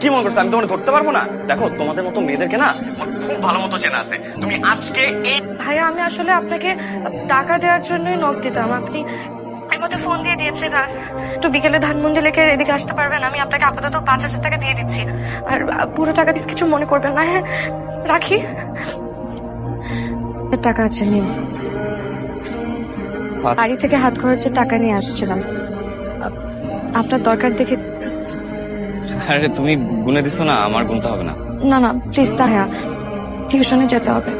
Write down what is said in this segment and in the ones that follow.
কি মনে করছ? আমি তোমাকে ধরতে পারব না? দেখো তোমাদের মতো মেয়েদেরকে না আমার খুব ভালো মতো চেনা আছে। তুমি আজকে এই ভাইয়া আমি আসলে আপনাকে টাকা দেওয়ার জন্যই নক দিতাম। আপনি এর মধ্যে ফোন দিয়ে দিয়েছেন আর একটু বিকেলে ধানমন্ডি লেকে এদিকে আসতে পারবেন। আমি আপনাকে আপাতত পাঁচ হাজার টাকা দিয়ে দিচ্ছি। আর পুরো টাকা দিয়ে কিছু মনে করবেন না হ্যাঁ? রাখি। টাকা আছে নিন। বাড়ি থেকে হাত খরচের টাকা নিয়ে আসছিলাম। আপনার দরকার দেখে আরে তুমি গুনে দিছো না আমার গুনতে হবে না। না না প্লিজ তা হ্যাঁ টিউশনে যেতে হবে।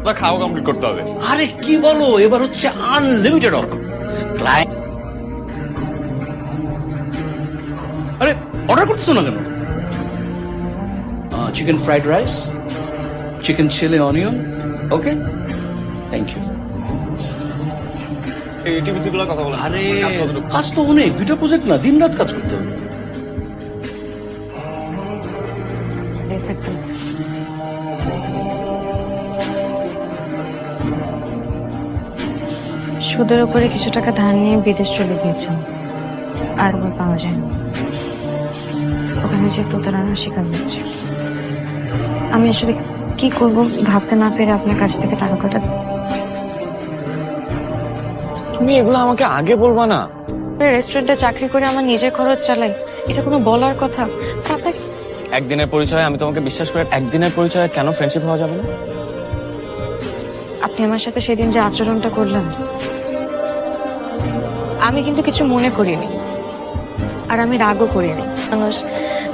ওটা খাওয়া কমপ্লিট করতে হবে। আরে কি বলো এবার হচ্ছে আনলিমিটেড অর্ডার ক্লায়েন্ট আরে অর্ডার করতেছো না কেন? Chicken fried rice chicken chilli onion okay thank you এই টিভিসি গুলো কথা বলো আরে কাজ তো অনেক দুইটা প্রজেক্ট না দিন রাত কাজ করতে হবে। সুদের উপরে কিছু টাকা ধার নিয়ে বিদেশ চলে গিয়েছিলাম আর আবার পাওয়া যায়নি ওখানে যে প্রতারণার শিকার হয়েছে আমি আসলে কি করব? ভাবতে না পেরে আপনার কাছ থেকে টাকা কটা তুমি এগুলো আমাকে আগে বলবা না? রেস্টুরেন্টে চাকরি করে আমার নিজের খরচ চালাই এটা কোনো বলার কথা। একদিনের পরিচয় আমি তোমাকে বিশ্বাস করে একদিনের পরিচয় কেন ফ্রেন্ডশিপ হওয়া যাবে না? আপনি আমার সাথে সেদিন যে আচরণটা করলেন আমি কিন্তু কিছু মনে করিনি। আর আমি রাগও করিনি। মানুষ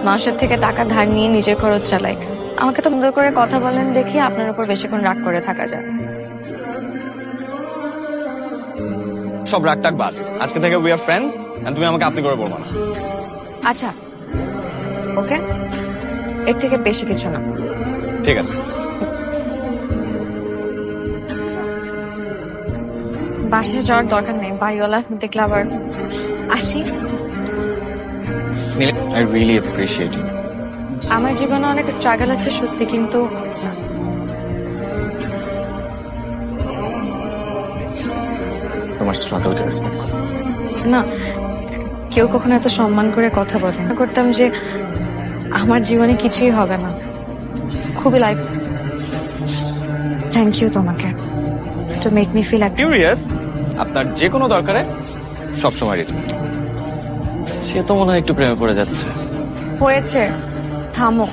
মানুষের থেকে টাকা ধার নিয়ে নিজের খরচ চালায়। আমাকে তো সুন্দর করে কথা বলেন দেখি আপনার উপর বেশিক্ষণ রাগ করে থাকা যায়। সব রাগ টাক বাদ। আজকে থেকে উই আর ফ্রেন্ডস এন্ড তুমি আমাকে আপনি করে বলব না। আচ্ছা। ওকে? এর থেকে বেশি কিছু না। ঠিক আছে। বাসায় যাওয়ার দরকার নেই বাড়িওয়ালা দেখলে আবার আসি। আই রিয়েলি অ্যাপ্রিশিয়েট ইউ আমার জীবনে অনেক স্ট্রাগল আছে সত্যি কিন্তু তোমার স্ট্রাগলকে রেসপেক্ট করো। না কেউ কখনো এত সম্মান করে কথা বলে না। করতাম যে আমার জীবনে কিছুই হবে না। খুবই লাইফ থ্যাংক ইউ তোমাকে। To make me feel curious আপনার যে কোনো দরকারে সব সময় রেডি সে তো মনে হয় একটু প্রেমে পড়ে যাচ্ছে। হয়েছে থামো।